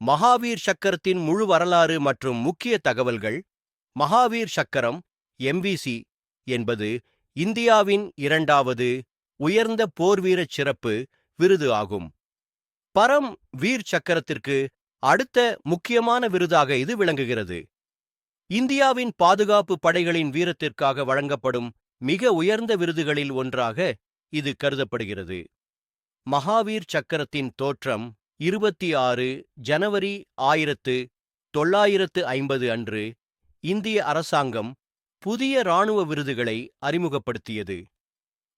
மகாவீர் சக்கரத்தின் முழு வரலாறு மற்றும் முக்கிய தகவல்கள் மகாவீர் சக்கரம் எம்விசி என்பது இந்தியாவின் இரண்டாவது உயர்ந்த போர்வீரச் சிறப்பு விருது ஆகும். பரம் வீர் சக்கரத்திற்கு அடுத்த முக்கியமான விருதாக இது விளங்குகிறது. இந்தியாவின் பாதுகாப்பு படைகளின் வீரத்திற்காக வழங்கப்படும் மிக உயர்ந்த விருதுகளில் ஒன்றாக இது கருதப்படுகிறது. மகாவீர் சக்கரத்தின் தோற்றம் இருபத்தி ஆறு ஜனவரி ஆயிரத்து தொள்ளாயிரத்து ஐம்பது அன்று இந்திய அரசாங்கம் புதிய இராணுவ விருதுகளை அறிமுகப்படுத்தியது.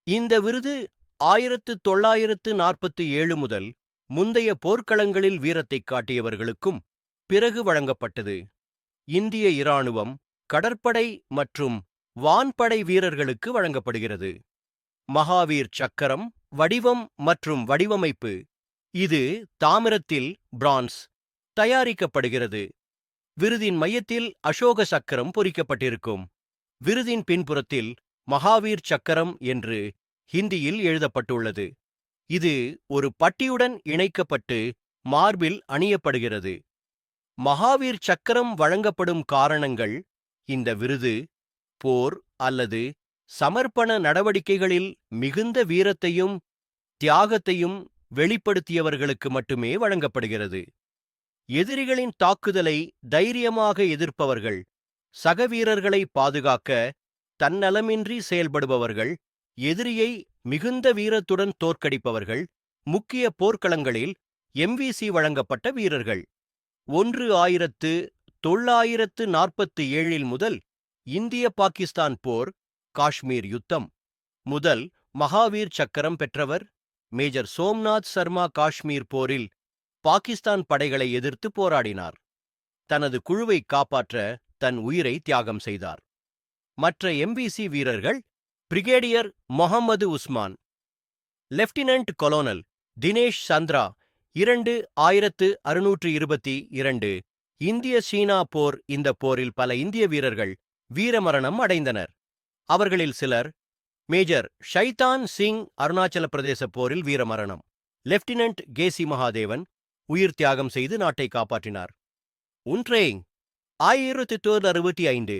இந்த விருது ஆயிரத்து தொள்ளாயிரத்து நாற்பத்தி ஏழு முதல் முந்தைய போர்க்களங்களில் வீரத்தைக் காட்டியவர்களுக்கும் பிறகு வழங்கப்பட்டது. இந்திய இராணுவம் கடற்படை மற்றும் வான்படை வீரர்களுக்கு வழங்கப்படுகிறது. மகாவீர் சக்கரம் வடிவம் மற்றும் வடிவமைப்பு இது தாமிரத்தில் பிரான்ஸ் தயாரிக்கப்படுகிறது. விருதின் மையத்தில் அசோக சக்கரம் பொறிக்கப்பட்டிருக்கும். விருதின் பின்புறத்தில் மகாவீர் சக்கரம் என்று ஹிந்தியில் எழுதப்பட்டுள்ளது. இது ஒரு பட்டியுடன் இணைக்கப்பட்டு மார்பில் அணியப்படுகிறது. மகாவீர் சக்கரம் வழங்கப்படும் காரணங்கள் இந்த விருது போர் அல்லது சமர்ப்பண நடவடிக்கைகளில் மிகுந்த வீரத்தையும் தியாகத்தையும் வெளிப்படுத்தியவர்களுக்கு மட்டுமே வழங்கப்படுகிறது. எதிரிகளின் தாக்குதலை தைரியமாக எதிர்ப்பவர்கள் சகவீரர்களை பாதுகாக்க தன்னலமின்றி செயல்படுபவர்கள் எதிரியை மிகுந்த வீரத்துடன் தோற்கடிப்பவர்கள் முக்கிய போர்க்களங்களில் எம்விசி வழங்கப்பட்ட வீரர்கள். ஒன்று ஆயிரத்து தொள்ளாயிரத்து நாற்பத்தி ஏழில் முதல் இந்திய பாகிஸ்தான் போர் காஷ்மீர் யுத்தம். முதல் மகாவீர் சக்கரம் பெற்றவர் மேஜர் சோம்நாத் சர்மா காஷ்மீர் போரில் பாகிஸ்தான் படைகளை எதிர்த்து போராடினார். தனது குழுவை காப்பாற்ற தன் உயிரை தியாகம் செய்தார். மற்ற எம்பிசி வீரர்கள் brigadier Mohammad Usman lieutenant colonel Dinesh Chandra இரண்டு ஆயிரத்து அறுநூற்று இருபத்தி இரண்டு இந்திய சீனா போர் இந்த போரில் பல இந்திய வீரர்கள் வீரமரணம் அடைந்தனர். அவர்களில் சிலர் மேஜர் ஷைதான் சிங் அருணாச்சல பிரதேச போரில் வீரமரணம். லெப்டினன்ட் கேசி மகாதேவன் உயிர் தியாகம் செய்து நாட்டை காப்பாற்றினார். உன்ட்ரேங் ஆயிரத்தி தொள்ளாயிரத்தி அறுபத்தி ஐந்து.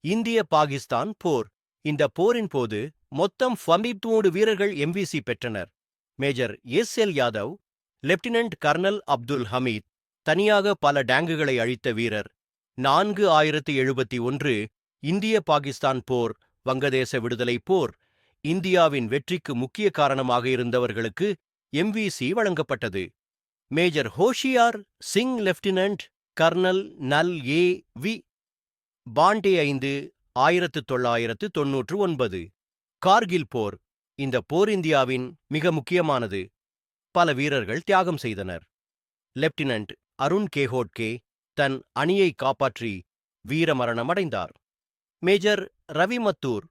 இந்திய பாகிஸ்தான் போர். இந்த போரின் போது மொத்தம் ஃபமிப்தூடு வீரர்கள் எம்விசி பெற்றனர். Major S L Yadav lieutenant colonel Abdul Hamid தனியாக பல டேங்குகளை அழித்த வீரர். நான்கு ஆயிரத்தி எழுபத்தி ஒன்று இந்திய பாகிஸ்தான் போர் வங்கதேச விடுதலை போர் இந்தியாவின் வெற்றிக்கு முக்கிய காரணமாக இருந்தவர்களுக்கு எம்விசி வழங்கப்பட்டது. Major Hoshiyar Singh lieutenant colonel நல் ஏ வி பாண்டே ஐந்து ஆயிரத்து தொள்ளாயிரத்து தொன்னூற்று ஒன்பது. கார்கில் போர் இந்த போர் இந்தியாவின் மிக முக்கியமானது. பல வீரர்கள் தியாகம் செய்தனர். லெப்டினன்ட் அருண் கேஹோட்கே தன் அணியை காப்பாற்றி வீரமரணமடைந்தார் மேஜர் ரவி மத்தூர்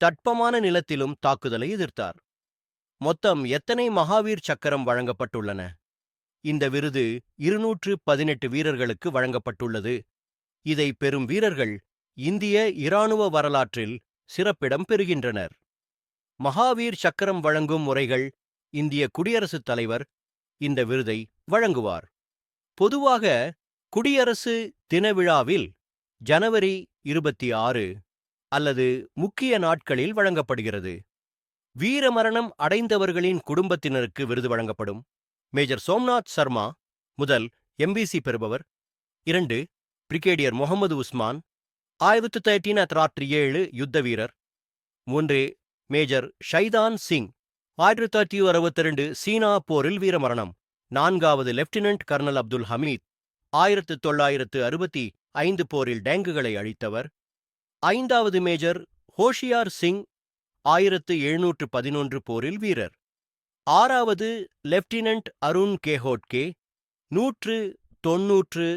தட்பமான நிலத்திலும் தாக்குதலை எதிர்த்தார். மொத்தம் எத்தனை மகாவீர் சக்கரம் வழங்கப்பட்டுள்ளன? இந்த விருது இருநூற்று பதினெட்டு வீரர்களுக்கு வழங்கப்பட்டுள்ளது. இதை பெறும் வீரர்கள் இந்திய இராணுவ வரலாற்றில் சிறப்பிடம் பெறுகின்றனர். மகாவீர் சக்கரம் வழங்கும் முறைகள் இந்திய குடியரசுத் தலைவர் இந்த விருதை வழங்குவார். பொதுவாக குடியரசு தின விழாவில் ஜனவரி இருபத்தி ஆறு அல்லது முக்கிய நாட்களில் வழங்கப்படுகிறது. வீரமரணம் அடைந்தவர்களின் குடும்பத்தினருக்கு விருது வழங்கப்படும். மேஜர் சோம்நாத் சர்மா முதல் எம்பிசி பெறுபவர். இரண்டு பிரிகேடியர் முகமது உஸ்மான் ஆயிரத்து தேர்ட்டீன் ராத்திரி ஏழு யுத்த வீரர். மூன்று மேஜர் ஷைதான் சிங் ஆயிரத்தி தொள்ளாயிரத்தி அறுபத்தி ரெண்டு சீனா போரில் வீரமரணம். நான்காவது லெப்டினன்ட் கர்னல் அப்துல் ஹமீத் ஆயிரத்து தொள்ளாயிரத்து அறுபத்தி ஐந்து போரில் டேங்குகளை அழித்தவர். ஐந்தாவது மேஜர் ஹோஷியார் சிங் ஆயிரத்து எழுநூற்று பதினொன்று போரில் வீரர். ஆறாவது லெப்டினன்ட் அருண் கேஹோட்கே நூற்று தொன்னூற்று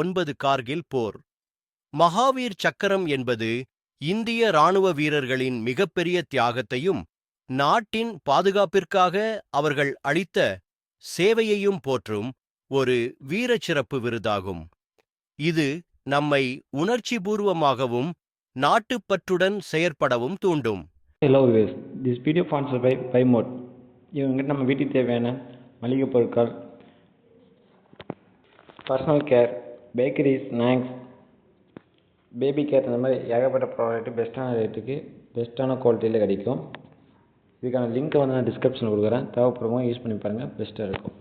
ஒன்பது கார்கில் போர். மகாவீர் சக்கரம் என்பது இந்திய இராணுவ வீரர்களின் மிகப்பெரிய தியாகத்தையும் நாட்டின் பாதுகாப்பிற்காக அவர்கள் அளித்த சேவையையும் போற்றும் ஒரு வீரச்சிறப்பு விருதாகும். இது நம்மை உணர்ச்சிபூர்வமாகவும் நாட்டுப்பற்றுடன் செயற்படவும் தூண்டும். Hello ways this video sponsor by by மோட் இவங்ககிட்ட நம்ம வீட்டுக்கு தேவையான மளிகை பொருட்கள் personal care bakery snacks baby care இந்த மாதிரி ஏகப்பட்ட ப்ராடக்ட்டு பெஸ்ட்டான ரேட்டுக்கு பெஸ்ட்டான குவாலிட்டியில் கிடைக்கும். இதுக்கான லிங்க்கை வந்து நான் டிஸ்கிரிப்ஷனில் கொடுக்குறேன். தேவைப்படுறவங்க யூஸ் பண்ணி பாருங்கள் பெஸ்ட்டாக இருக்கும்.